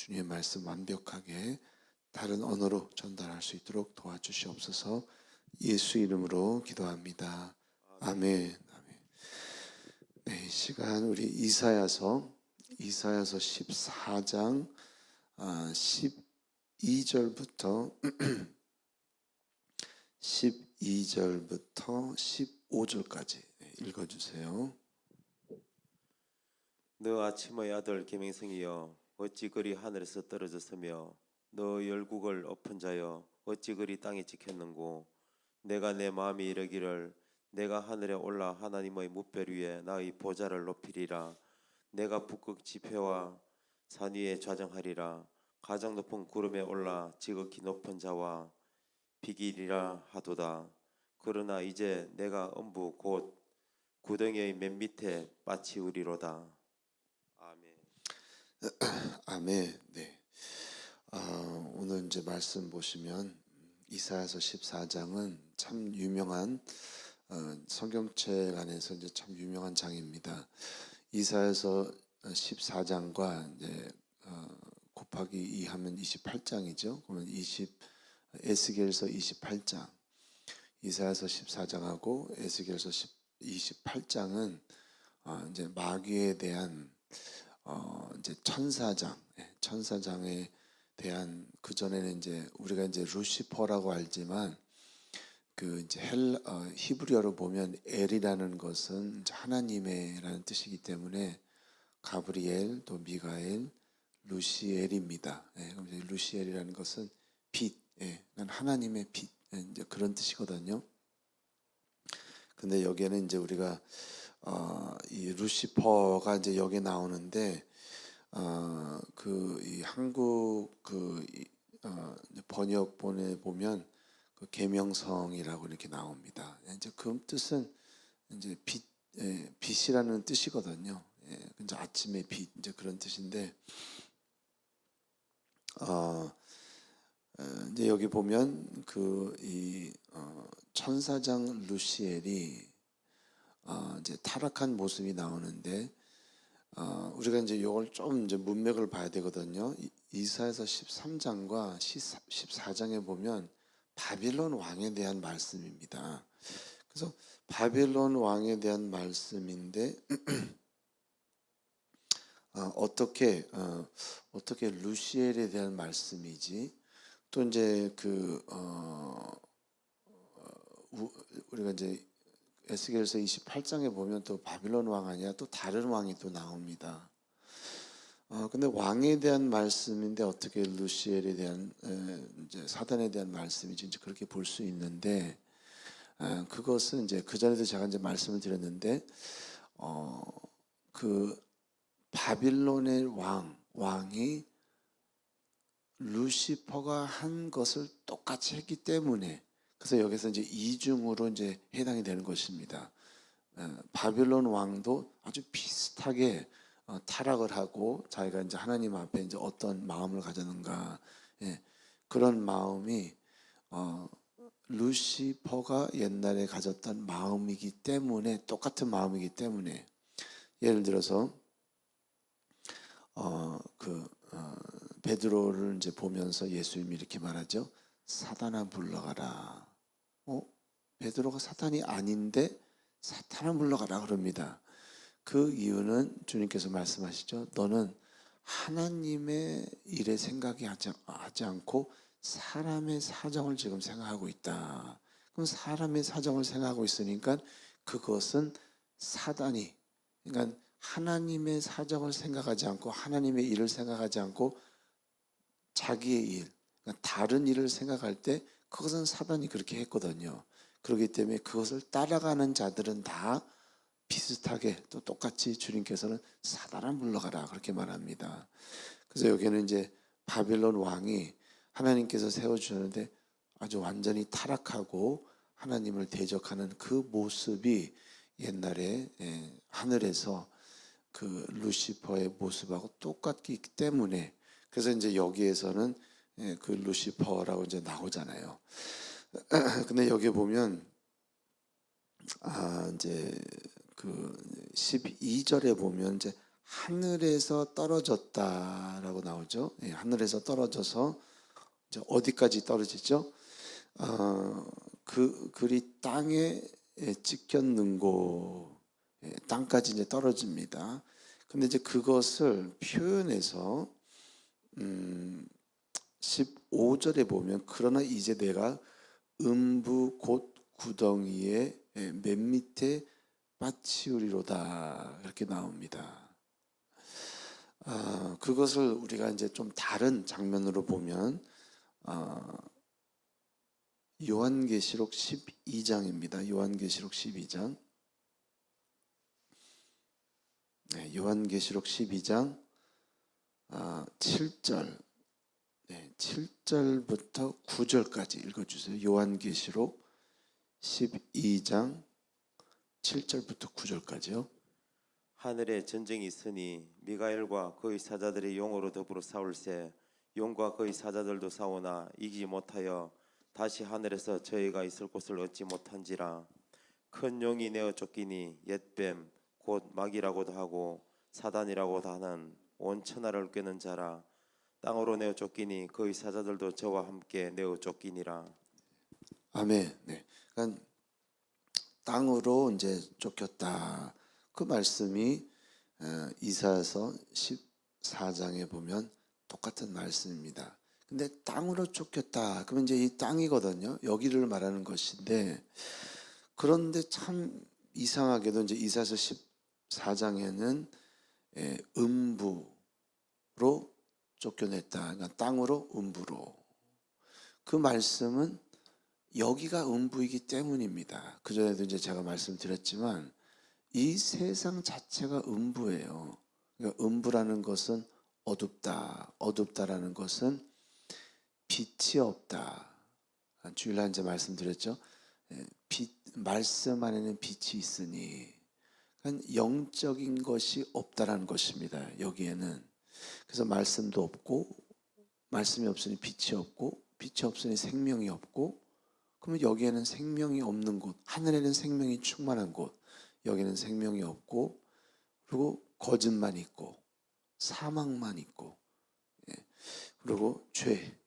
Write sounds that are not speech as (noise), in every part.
주님의 말씀 완벽하게 다른 언어로 전달할 수 있도록 도와주시옵소서. 예수 이름으로 기도합니다. 아멘. 아멘. 네, 이 시간 우리 이사야서 이사야서 14장 아, 12절부터 12절부터 15절까지 읽어주세요. 너 아침의 아들 계명성이여 어찌 그리 하늘에서 떨어졌으며 너 열국을 엎은 자여 어찌 그리 땅에 지켰는고? 내가 내 마음이 이르기를 내가 하늘에 올라 하나님의 무별 위에 나의 보좌를 높이리라. 내가 북극 지폐와 산 위에 좌정하리라. 가장 높은 구름에 올라 지극히 높은 자와 비기리라 하도다. 그러나 이제 내가 엄부 곧 구덩이의 맨 밑에 빠치우리로다. (clears throat) 아멘. 네. 아, 오늘 이제 말씀 보시면 이사야서 14장은 참 유명한 어, 성경책 안에서 이제 참 유명한 장입니다. 이사야서 14장과 이제 어, 곱하기 2 하면 28장이죠. 그러면 20 에스겔서 28장, 이사야서 14장하고 에스겔서 28장은 어, 이제 마귀에 대한 어 이제 천사장, 예, 천사장에 대한 그 전에는 이제 우리가 이제 루시퍼라고 알지만 그 이제 헬 어, 히브리어로 보면 엘이라는 것은 하나님의라는 뜻이기 때문에 가브리엘 또 미가엘 루시엘입니다. 예, 그럼 이제 루시엘이라는 것은 빛, 예, 난 하나님의 빛 예, 이제 그런 뜻이거든요. 근데 여기에는 이제 우리가 어, 이 루시퍼가 이제 여기 나오는데 어, 그이 한국 그 이, 어, 번역본에 보면 그 계명성이라고 이렇게 나옵니다. 이제 그 뜻은 이제 빛 예, 빛이라는 뜻이거든요. 예, 이제 아침의 빛 이제 그런 뜻인데 어, 어, 이제 여기 보면 그이 어, 천사장 루시엘이 어, 이제 타락한 모습이 나오는데 어, 우리가 이제 이걸 좀 이제 문맥을 봐야 되거든요. 이- 이사에서 13장과 14장에 보면 바빌론 왕에 대한 말씀입니다. 그래서 바빌론 왕에 대한 말씀인데 (clears throat) 어, 어떻게 어, 어떻게 루시엘에 대한 말씀이지? 또 이제 그 어, 어, 우- 우리가 이제 에스겔서 28장에 보면 또 바빌론 왕 아니야 또 다른 왕이 또 나옵니다. 어 근데 왕에 대한 말씀인데 어떻게 루시엘에 대한 에, 이제 사단에 대한 말씀이지 이제 그렇게 볼 수 있는데 어, 그것은 이제 그 전에도 제가 이제 말씀을 드렸는데 어 그 바빌론의 왕 왕이 루시퍼가 한 것을 똑같이 했기 때문에 그래서 여기서 이제 이중으로 이제 해당이 되는 것입니다. 어, 바빌론 왕도 아주 비슷하게 어, 타락을 하고 자기가 이제 하나님 앞에 이제 어떤 마음을 가졌는가 예, 그런 마음이 어, 루시퍼가 옛날에 가졌던 마음이기 때문에 똑같은 마음이기 때문에 예를 들어서 어 그 어, 베드로를 이제 보면서 예수님이 이렇게 말하죠. 사단아 물러가라. 어? 베드로가 사탄이 아닌데 사탄아 물러가라 그럽니다. 그 이유는 주님께서 말씀하시죠. 너는 하나님의 일에 생각이 하지 않고 사람의 사정을 지금 생각하고 있다. 그럼 사람의 사정을 생각하고 있으니까 그것은 사단이 그러니까 하나님의 사정을 생각하지 않고 하나님의 일을 생각하지 않고 자기의 일, 그러니까 다른 일을 생각할 때 그것은 사단이 그렇게 했거든요. 그렇기 때문에 그것을 따라가는 자들은 다 비슷하게 또 똑같이 주님께서는 사단아 물러가라 그렇게 말합니다. 그래서 여기는 이제 바빌론 왕이 하나님께서 세워 주셨는데 아주 완전히 타락하고 하나님을 대적하는 그 모습이 옛날에 예, 하늘에서 그 루시퍼의 모습하고 똑같기 때문에 그래서 이제 여기에서는 예, 그 루시퍼라고 이제 나오잖아요. (clears throat) 근데 여기 보면 아 이제 그 12절에 보면 이제 하늘에서 떨어졌다라고 나오죠. 예, 하늘에서 떨어져서 어디까지 떨어지죠? 어, 그 글이 땅에 예, 찍혔는고 예, 땅까지 이제 떨어집니다. 근데 이제 그것을 표현해서 음, 15절에 보면 그러나 이제 내가 음부 곧 구덩이의 예, 맨 밑에 빠치우리로다 이렇게 나옵니다. 아, 그것을 우리가 이제 좀 다른 장면으로 보면 아, 요한계시록 12장입니다. 요한계시록 12장. 네, 요한계시록 12장 아, 7절. 네, 7절부터 9절까지 읽어 주세요. 요한계시록 12장 7절부터 9절까지요. 하늘에 전쟁이 있으니 미가엘과 그의 사자들이 용으로 더불어 싸울세 용과 그의 사자들도 싸우나 이기지 못하여 다시 하늘에서 저희가 있을 곳을 얻지 못한지라 큰 용이 내어 쫓기니 옛뱀 곧 마귀라고도 하고 사단이라고도 하는 온 천하를 꿰는 자라 땅으로 내어 쫓기니 그의 사자들도 저와 함께 내어 쫓기니라 아멘. 네. 그러니까 땅으로 이제 쫓겼다. 그 말씀이 어, 이사야서 14장에 보면 똑같은 말씀입니다. 근데 땅으로 쫓겼다. 그러면 이제 이 땅이거든요. 여기를 말하는 것인데 그런데 참 이상하게도 이제 이사야서 14장에는 예, 음부로 쫓겨냈다. 그러니까 땅으로 음부로. 그 말씀은 여기가 음부이기 때문입니다. 그 전에도 이제 제가 말씀드렸지만 이 세상 자체가 음부예요. 그러니까 음부라는 것은 어둡다. 어둡다라는 것은 빛이 없다. 주일날 이제 말씀드렸죠. 예, 빛, 말씀 안에는 빛이 있으니 영적인 것이 없다라는 것입니다. 여기에는 그래서 말씀도 없고 말씀이 없으니 빛이 없고 빛이 없으니 생명이 없고 그러면 여기에는 생명이 없는 곳, 하늘에는 생명이 충만한 곳, 여기는 생명이 없고, 그리고 거짓만 있고, 사망만 있고, 예. 그리고 죄,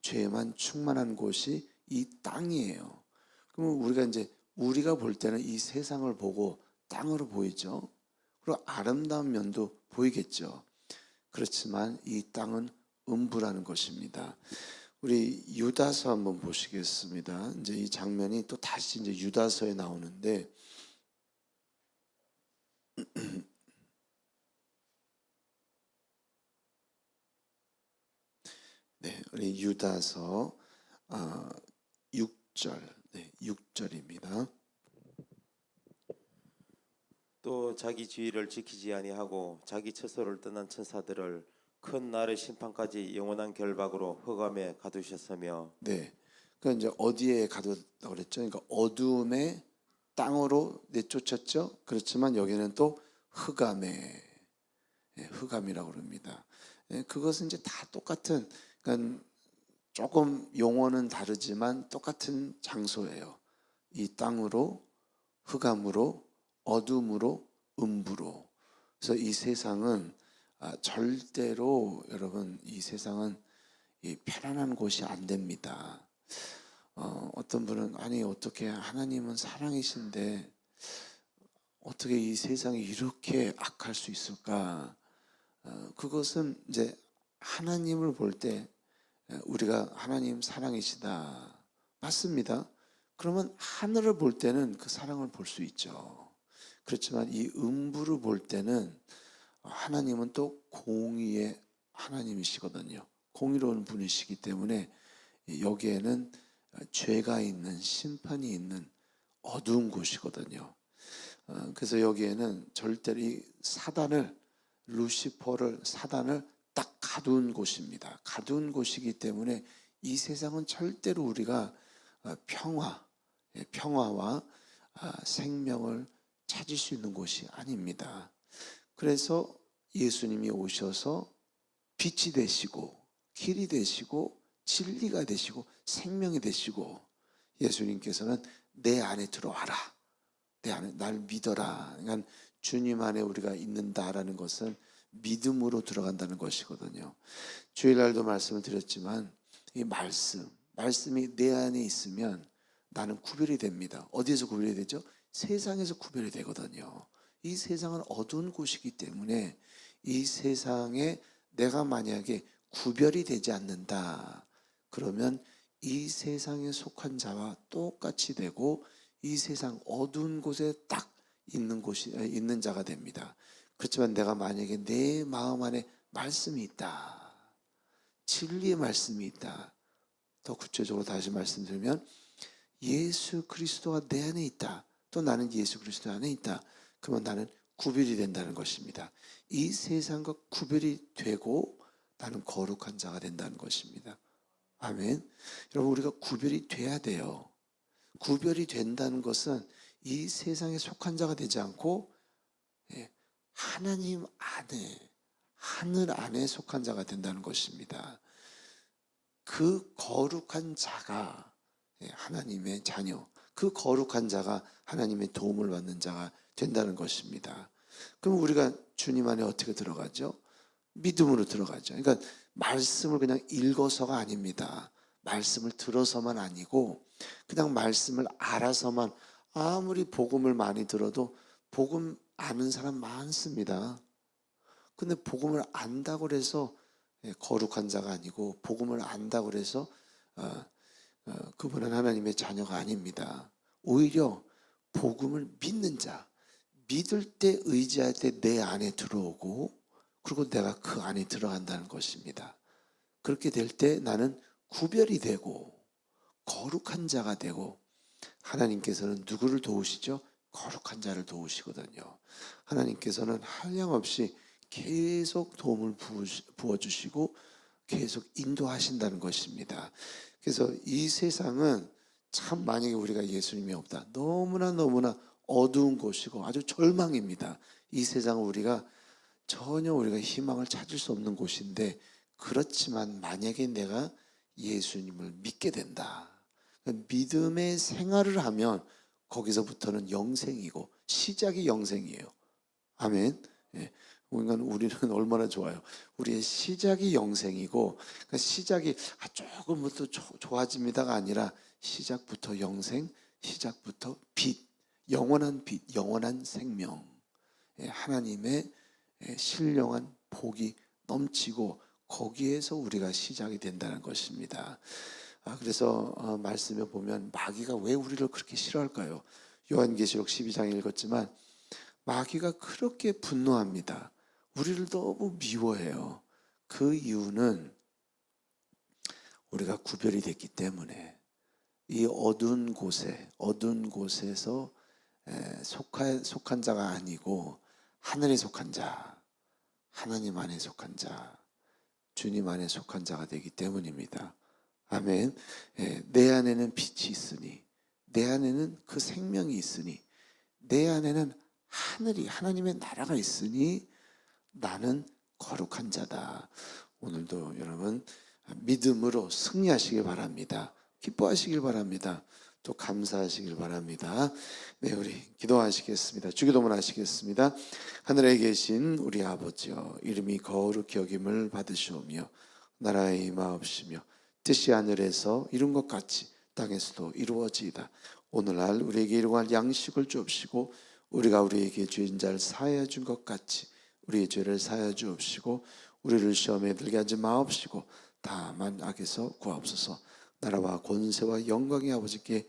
죄만 충만한 곳이 이 땅이에요. 그러면 우리가 이제 우리가 볼 때는 이 세상을 보고 땅으로 보이죠. 그리고 아름다운 면도 보이겠죠. 그렇지만 이 땅은 음부라는 것입니다. 우리 유다서 한번 보시겠습니다. 이제 이 장면이 또 다시 이제 유다서에 나오는데 (clears throat) 네, 우리 유다서 아, 6절, 네, 6절입니다. 또 자기 주의를 지키지 아니하고 자기 처소를 떠난 천사들을 큰 날의 심판까지 영원한 결박으로 흑암에 가두셨으며 네, 그 이제 어디에 가뒀다고 그랬죠? 그러니까 어두움의 땅으로 내쫓았죠. 그렇지만 여기는 또 흑암에 예, 흑암이라고 그럽니다. 예, 그것은 이제 다 똑같은 그러니까 조금 용어는 다르지만 똑같은 장소예요. 이 땅으로 흑암으로 어둠으로 음부로. 그래서 이 세상은 아, 절대로 여러분 이 세상은 이 편안한 곳이 안 됩니다. 어, 어떤 분은 아니 어떻게 하나님은 사랑이신데 어떻게 이 세상이 이렇게 악할 수 있을까? 어, 그것은 이제 하나님을 볼 때 우리가 하나님 사랑이시다 맞습니다. 그러면 하늘을 볼 때는 그 사랑을 볼 수 있죠. 그렇지만 이 음부를 볼 때는 하나님은 또 공의의 하나님이시거든요. 공의로운 분이시기 때문에 여기에는 죄가 있는 심판이 있는 어두운 곳이거든요. 어, 그래서 여기에는 절대로 이 사단을 루시퍼를 사단을 딱 가둔 곳입니다. 가둔 곳이기 때문에 이 세상은 절대로 우리가 어, 평화, 예, 평화와 아, 생명을 찾을 수 있는 곳이 아닙니다. 그래서 예수님이 오셔서 빛이 되시고 길이 되시고 진리가 되시고 생명이 되시고 예수님께서는 내 안에 들어와라. 내 안에 날 믿어라. 그러니까 주님 안에 우리가 있는다라는 것은 믿음으로 들어간다는 것이거든요. 주일날도 말씀을 드렸지만 이 말씀, 말씀이 내 안에 있으면 나는 구별이 됩니다. 어디에서 구별이 되죠? 세상에서 구별이 되거든요. 이 세상은 어두운 곳이기 때문에 이 세상에 내가 만약에 구별이 되지 않는다. 그러면 이 세상에 속한 자와 똑같이 되고 이 세상 어두운 곳에 딱 있는 곳이 아, 있는 자가 됩니다. 그렇지만 내가 만약에 내 마음 안에 말씀이 있다. 진리의 말씀이 있다. 더 구체적으로 다시 말씀드리면 예수 그리스도가 내 안에 있다. 또 나는 예수 그리스도 안에 있다. 그러면 나는 구별이 된다는 것입니다. 이 세상과 구별이 되고 나는 거룩한 자가 된다는 것입니다. 아멘. 여러분 우리가 구별이 돼야 돼요. 구별이 된다는 것은 이 세상에 속한 자가 되지 않고 예, 하나님 안에 하늘 안에 속한 자가 된다는 것입니다. 그 거룩한 자가 예, 하나님의 자녀, 그 거룩한 자가 하나님의 도움을 받는 자가 된다는 것입니다. 그럼 우리가 주님 안에 어떻게 들어가죠? 믿음으로 들어가죠. 그러니까 말씀을 그냥 읽어서가 아닙니다. 말씀을 들어서만 아니고 그냥 말씀을 알아서만 아무리 복음을 많이 들어도 복음 아는 사람 많습니다. 근데 복음을 안다고 그래서 예, 거룩한 자가 아니고 복음을 안다고 어, 그분은 하나님의 자녀가 아닙니다. 오히려 복음을 믿는 자, 믿을 때 의지할 때 내 안에 들어오고 그리고 내가 그 안에 들어간다는 것입니다. 그렇게 될 때 나는 구별이 되고 거룩한 자가 되고 하나님께서는 누구를 도우시죠? 거룩한 자를 도우시거든요. 하나님께서는 한량없이 계속 도움을 부어주시고 계속 인도하신다는 것입니다. 그래서 이 세상은 참 만약에 우리가 예수님이 없다. 너무나 너무나 어두운 곳이고 아주 절망입니다. 이 세상은 우리가 전혀 우리가 희망을 찾을 수 없는 곳인데 그렇지만 만약에 내가 예수님을 믿게 된다. 그러니까 믿음의 생활을 하면 거기서부터는 영생이고 시작이 영생이에요. 아멘. 예. 그러니까 우리는 (laughs) 얼마나 좋아요. 우리의 시작이 영생이고 그러니까 시작이 아, 조금부터 조- 좋아집니다가 아니라 시작부터 영생, 시작부터 빛, 영원한 빛, 영원한 생명. 예, 하나님의 예, 신령한 복이 넘치고 거기에서 우리가 시작이 된다는 것입니다. 아, 그래서 어, 말씀에 보면 마귀가 왜 우리를 그렇게 싫어할까요? 요한계시록 12장 읽었지만 마귀가 그렇게 분노합니다. 우리를 너무 미워해요. 그 이유는 우리가 구별이 됐기 때문에 이 어두운 곳에 어두운 곳에서 에, 속한 속한 자가 아니고 하늘에 속한 자, 하나님 안에 속한 자, 주님 안에 속한 자가 되기 때문입니다. 아멘. 예, 내 안에는 빛이 있으니, 내 안에는 그 생명이 있으니, 내 안에는 하늘이 하나님의 나라가 있으니 나는 거룩한 자다. 오늘도 여러분 믿음으로 승리하시길 바랍니다. 기뻐하시길 바랍니다. 또 감사하시길 바랍니다. 네, 우리 기도하시겠습니다. 주기도문 하시겠습니다. 하늘에 계신 우리 아버지여 이름이 거룩히 여김을 받으시오며 나라의 임하옵시며 뜻이 하늘에서 이룬 것 같이 땅에서도 이루어지이다. 오늘날 우리에게 일용할 양식을 주옵시고 우리가 우리에게 죄인 자를 사하여 준것 같이 우리의 죄를 사하여 주옵시고 우리를 시험에 들게 하지 마옵시고 다만 악에서 구하옵소서. 나라와 권세와 영광의 아버지께